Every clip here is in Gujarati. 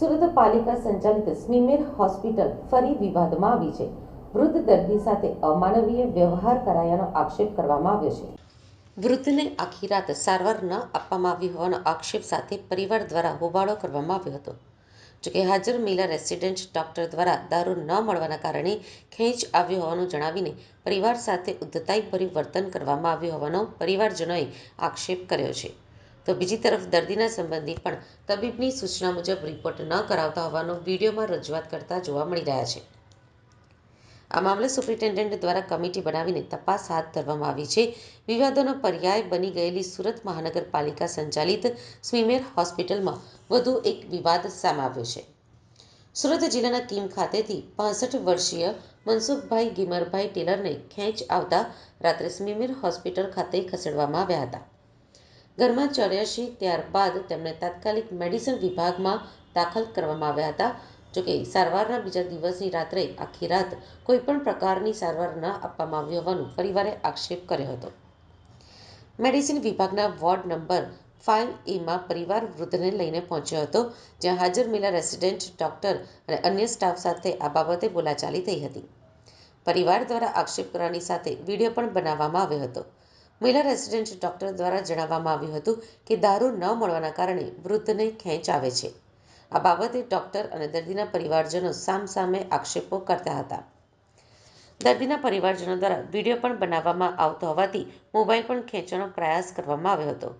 સુરત પાલિકા સંચાલિત સ્મીમેર હોસ્પિટલ ફરી વિવાદમાં આવી છે. વૃદ્ધ દર્દી સાથે અમાનવીય વ્યવહાર કરાયાનો આક્ષેપ કરવામાં આવ્યો છે. વૃદ્ધને આખી રાત સારવાર ન આપવામાં આવી હોવાનો આક્ષેપ સાથે પરિવાર દ્વારા હોબાળો કરવામાં આવ્યો હતો. જોકે હાજર મહિલા રેસિડેન્ટ ડોક્ટર દ્વારા દારૂ ન મળવાના કારણે ખેંચ આવ્યો હોવાનું જણાવીને પરિવાર સાથે ઉદ્ધતાઈભર્યું વર્તન કરવામાં આવ્યું હોવાનો પરિવારજનોએ આક્ષેપ કર્યો છે. તો બીજી તરફ દર્દીના સંબંધી પણ તબીબની સૂચના મુજબ રિપોર્ટ ન કરાવતા હોવાનો વિડીયોમાં રજૂઆત કરતા જોવા મળી રહ્યા છે. આ મામલે સુપ્રિન્ટેન્ડન્ટ દ્વારા કમિટી બનાવીને તપાસ હાથ ધરવામાં આવી છે. વિવાદોનો પર્યાય બની ગયેલી સુરત મહાનગરપાલિકા સંચાલિત સ્વીમેર હોસ્પિટલમાં વધુ એક વિવાદ સામે આવ્યો છે. સુરત જિલ્લાના કીમ ખાતેથી પાસઠ વર્ષીય મનસુખભાઈ ગીમરભાઈ ટેલરને ખેંચ આવતા રાત્રે સ્મીમેર હોસ્પિટલ ખાતે ખસેડવામાં આવ્યા હતા. ઘરમાં ચોર્યાસી ત્યારબાદ તેમને તાત્કાલિક મેડિસિન વિભાગમાં દાખલ કરવામાં આવ્યા હતા. જોકે સારવારના બીજા દિવસની રાત્રે આખી રાત કોઈપણ પ્રકારની સારવાર ન આપવામાં આવી હોવાનું પરિવારે આક્ષેપ કર્યો હતો. મેડિસિન વિભાગના વોર્ડ નંબર ફાઇવ એમાં પરિવાર વૃદ્ધને લઈને પહોંચ્યો હતો, જ્યાં હાજર મહિલા રેસિડેન્ટ ડોક્ટર અને અન્ય સ્ટાફ સાથે આ બાબતે બોલાચાલી થઈ હતી. પરિવાર દ્વારા આક્ષેપ કરવાની સાથે વીડિયો પણ બનાવવામાં આવ્યો હતો. મહિલા રેસિડેન્ટ ડોક્ટર દ્વારા જણાવવામાં આવ્યું હતું કે દારૂ ન મળવાના કારણે વૃદ્ધને ખેંચ આવે છે. આ બાબતે ડોક્ટર અને દર્દીના પરિવારજનો સામસામે આક્ષેપો કરતા હતા. દર્દીના પરિવારજનો દ્વારા વીડિયો પણ બનાવવામાં આવતો હોવાથી મોબાઈલ પણ ખેંચવાનો પ્રયાસ કરવામાં આવ્યો હતો.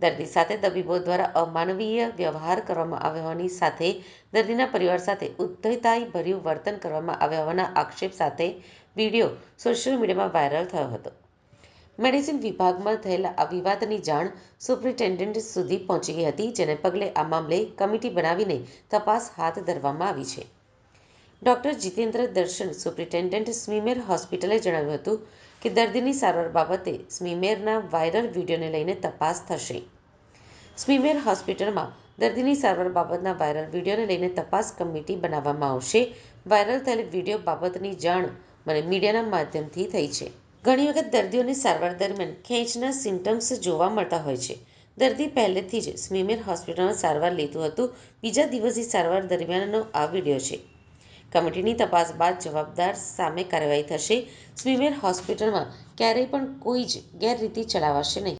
દર્દી સાથે તબીબો દ્વારા અમાનવીય વ્યવહાર કરવામાં આવ્યો હોવાની સાથે દર્દીના પરિવાર સાથે ઉદ્ધતાઈ ભર્યું વર્તન કરવામાં આવ્યા હોવાના આક્ષેપ સાથે વીડિયો સોશિયલ મીડિયામાં વાયરલ થયો હતો. મેડિસિન વિભાગમાં થયેલા આ વિવાદની જાણ સુપ્રિન્ટેન્ડન્ટ સુધી પહોંચી ગઈ હતી, જેને પગલે આ મામલે કમિટી બનાવીને તપાસ હાથ ધરવામાં આવી છે. ડોક્ટર જીતેન્દ્ર દર્શન, સુપ્રિન્ટેન્ડન્ટ સ્મીમેર હોસ્પિટલે જણાવ્યું હતું કે દર્દીની સારવાર બાબતે સ્મીમેરના વાયરલ વિડીયોને લઈને તપાસ થશે. સ્મીમેર હોસ્પિટલમાં દર્દીની સારવાર બાબતના વાયરલ વિડીયોને લઈને તપાસ કમિટી બનાવવામાં આવશે. વાયરલ થયેલ વીડિયો બાબતની જાણ મને મીડિયાના માધ્યમથી થઈ છે. ઘણી વખત દર્દીઓને સારવાર દરમિયાન ખેંચના સિમ્ટમ્સ જોવા મળતા હોય છે. દર્દી પહેલેથી જ સ્મીમેર હોસ્પિટલમાં સારવાર લીધું હતું. બીજા દિવસની સારવાર દરમિયાનનો આ વીડિયો છે. કમિટીની તપાસ બાદ જવાબદાર સામે કાર્યવાહી થશે. સ્મીમેર હોસ્પિટલમાં ક્યારેય પણ કોઈ જ ગેરરીતિ ચલાવાશે નહીં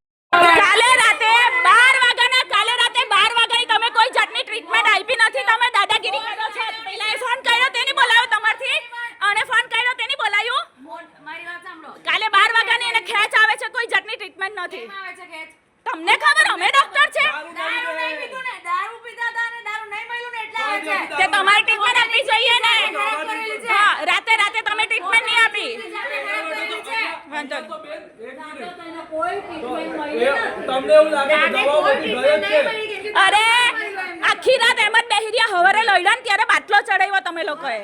કાલે રાતે બાર વાગ્યાના કાલે રાતે બાર વાગ્યાની તમે કોઈ જાતની ટ્રીટમેન્ટ આપી નથી તમે દાદાગીરી કરો છો પહેલા ફોન કર્યો તેની બોલાવ્યો તમારથી અને ફોન કર્યો તેની બોલાવ્યું મારી વાત સાંભળો કાલે બાર વાગ્યાની એને ખેંચ આવે છે કોઈ જાતની ટ્રીટમેન્ટ નથી કેમ આવે છે ખેંચ? તમને ખબર અમે ડોક્ટર છે? દારૂ નહીં પીધું ને. દારૂ પીધા હતા અને દારૂ નહીં મળ્યું ને એટલે આવે છે. તે તમારી ટ્રીટમેન્ટ આપવી જોઈએ ને. ખરાબ કરેલી છે. હા રાતે રાતે તમે ટ્રીટમેન્ટ નહીં આપી. વાંધો. તમને એવું લાગે દવાઓ બધી છે? અરે આખી રાત એમ જ બેહી રહ્યા હવારે લઈડા ને ત્યારે બાટલો ચડાવ્યો તમે લોકોએ.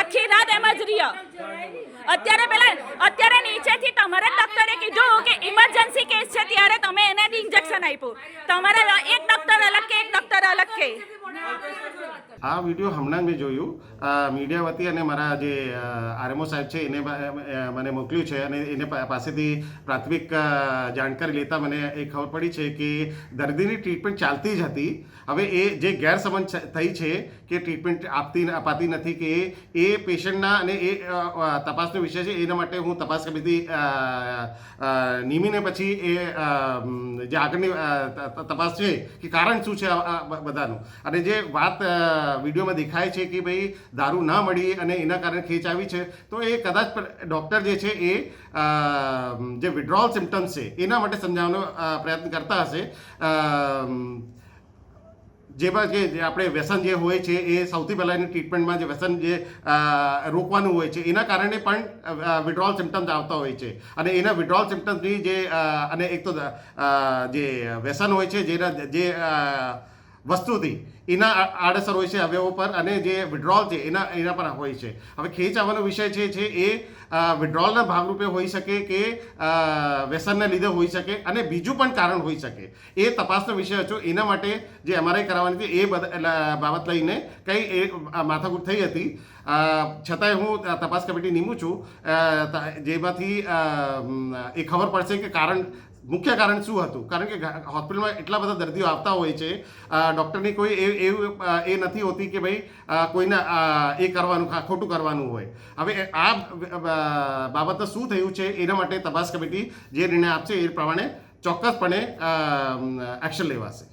આખી રાત એમ જ રહ્યો. અત્યારે પેલા નીચેથી તમારે ડોક્ટરે કીધું કે ઇમરજન્સી કેસ છે, ત્યારે તમે એને ઇન્જેક્શન આપ્યું. તમારા એક ડોક્ટર અલગ કે એક ડોક્ટર અલગ કે? આ વીડિયો હમણાં મેં જોયું. મીડિયા વતી અને મારા જે આરએમઓ સાહેબ છે, એને મને મોકલ્યું છે અને એને પાસેથી પ્રાથમિક જાણકારી લેતા મને એ ખબર પડી છે કે દર્દીની ટ્રીટમેન્ટ ચાલતી જ હતી. હવે એ જે ગેરસમજ થઈ છે કે ટ્રીટમેન્ટ આપતી અપાતી નથી કે એ પેશન્ટના અને એ તપાસનો વિષય છે, એના માટે હું તપાસ કમિટી નિમીને પછી એ જે આગળની તપાસ છે કે કારણ શું છે બધાનું. અને જે વાત વિડીયોમાં દેખાય છે કે ભાઈ દારૂ ના મળી અને એના કારણે ખેંચ આવી છે, તો એ કદાચ ડૉક્ટર જે છે એ જે વિડ્રોલ સિમ્ટમ્સ છે, એના માટે સમજાવવાનો પ્રયત્ન કરતા હશે. જેમાં જે આપણે વ્યસન જે હોય છે એ સૌથી પહેલાં એની ટ્રીટમેન્ટમાં જે વ્યસન જે રોકવાનું હોય છે, એના કારણે પણ વિડ્રોલ સિમ્ટમ્સ આવતા હોય છે. અને એના વિડ્રોલ સિમ્ટમ્સની જે અને એક તો જે વ્યસન હોય છે, જેના, જે વસ્તુથી એના આડઅસર હોય છે અવયવો પર અને જે વિડ્રોલ છે, એના એના પર હોય છે. હવે ખેંચ આવવાનો વિષય છે છે એ વિડ્રોલના ભાગરૂપે હોઈ શકે કે વ્યસનને લીધે હોઈ શકે અને બીજું પણ કારણ હોઈ શકે. એ તપાસનો વિષય હતો. એના માટે જે એમઆરઆઈ કરાવવાની હતી, એ બાબત લઈને કંઈ એ માથાકૂટ થઈ હતી. છતાંય હું તપાસ કમિટી નીમું છું. જેમાંથી એ ખબર પડશે કે કારણ, મુખ્ય કારણ શું હતું. કારણ કે હોસ્પિટલમાં એટલા બધા દર્દીઓ આવતા હોય છે. ડૉક્ટરની કોઈ એ- એવું એ નથી હોતી કે ભાઈ કોઈને એ કરવાનું ખોટું કરવાનું હોય. હવે આ બાબતે શું થયું છે એના માટે તપાસ કમિટી જે નિર્ણય આપશે એ પ્રમાણે ચોક્કસપણે એક્શન લેવાશે.